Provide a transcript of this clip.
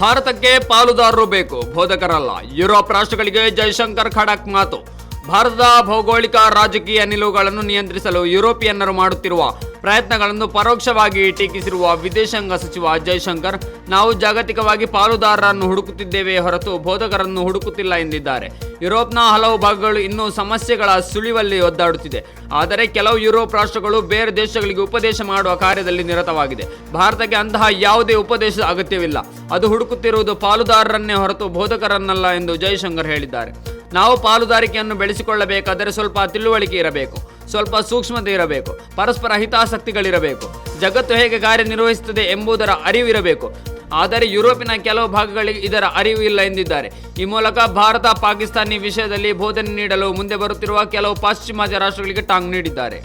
ಭಾರತಕ್ಕೆ ಪಾಲುದಾರರು ಬೇಕು. ಬೋಧಕರಲ್ಲ. ಯುರೋಪ್ ರಾಷ್ಟ್ರಗಳಿಗೆ ಜೈಶಂಕರ್ ಖಡಕ್ ಮಾತು. ಭಾರತದ ಭೌಗೋಳಿಕ ರಾಜಕೀಯ ನಿಲುವುಗಳನ್ನು ನಿಯಂತ್ರಿಸಲು ಯುರೋಪಿಯನ್ನರು ಮಾಡುತ್ತಿರುವ ಪ್ರಯತ್ನಗಳನ್ನು ಪರೋಕ್ಷವಾಗಿ ಟೀಕಿಸಿರುವ ವಿದೇಶಾಂಗ ಸಚಿವ ಜೈಶಂಕರ್, ನಾವು ಜಾಗತಿಕವಾಗಿ ಪಾಲುದಾರರನ್ನು ಹುಡುಕುತ್ತಿದ್ದೇವೆ ಹೊರತು ಬೋಧಕರನ್ನು ಹುಡುಕುತ್ತಿಲ್ಲ ಎಂದಿದ್ದಾರೆ. ಯುರೋಪ್ನ ಹಲವು ಭಾಗಗಳು ಇನ್ನೂ ಸಮಸ್ಯೆಗಳ ಸುಳಿವಲ್ಲಿ ಒದ್ದಾಡುತ್ತಿದೆ. ಆದರೆ ಕೆಲವು ಯುರೋಪ್ ರಾಷ್ಟ್ರಗಳು ಬೇರೆ ದೇಶಗಳಿಗೆ ಉಪದೇಶ ಮಾಡುವ ಕಾರ್ಯದಲ್ಲಿ ನಿರತವಾಗಿದೆ. ಭಾರತಕ್ಕೆ ಅಂತಹ ಯಾವುದೇ ಉಪದೇಶದ ಅಗತ್ಯವಿಲ್ಲ. ಅದು ಹುಡುಕುತ್ತಿರುವುದು ಪಾಲುದಾರರನ್ನೇ ಹೊರತು ಬೋಧಕರನ್ನಲ್ಲ ಎಂದು ಜೈಶಂಕರ್ ಹೇಳಿದ್ದಾರೆ. ನಾವು ಪಾಲುದಾರಿಕೆಯನ್ನು ಬೆಳೆಸಿಕೊಳ್ಳಬೇಕಾದರೆ ಸ್ವಲ್ಪ ತಿಳುವಳಿಕೆ ಇರಬೇಕು, ಸ್ವಲ್ಪ ಸೂಕ್ಷ್ಮತೆ ಇರಬೇಕು, ಪರಸ್ಪರ ಹಿತಾಸಕ್ತಿಗಳಿರಬೇಕು. ಜಗತ್ತು ಹೇಗೆ ಕಾರ್ಯನಿರ್ವಹಿಸುತ್ತದೆ ಎಂಬುದರ ಅರಿವಿರಬೇಕು ಆದರೆ ಯುರೋಪಿನ ಕೆಲವು ಭಾಗಗಳಿಗೆ ಇದರ ಅರಿವು ಇಲ್ಲ ಎಂದಿದ್ದಾರೆ. ಈ ಮೂಲಕ ಭಾರತ, ಪಾಕಿಸ್ತಾನಿ ವಿಷಯದಲ್ಲಿ ಬೋಧನೆ ನೀಡಲು ಮುಂದೆ ಬರುತ್ತಿರುವ ಕೆಲವು ಪಾಶ್ಚಿಮಾತ್ಯ ರಾಷ್ಟ್ರಗಳಿಗೆ ಟಾಂಗ್ ನೀಡಿದ್ದಾರೆ.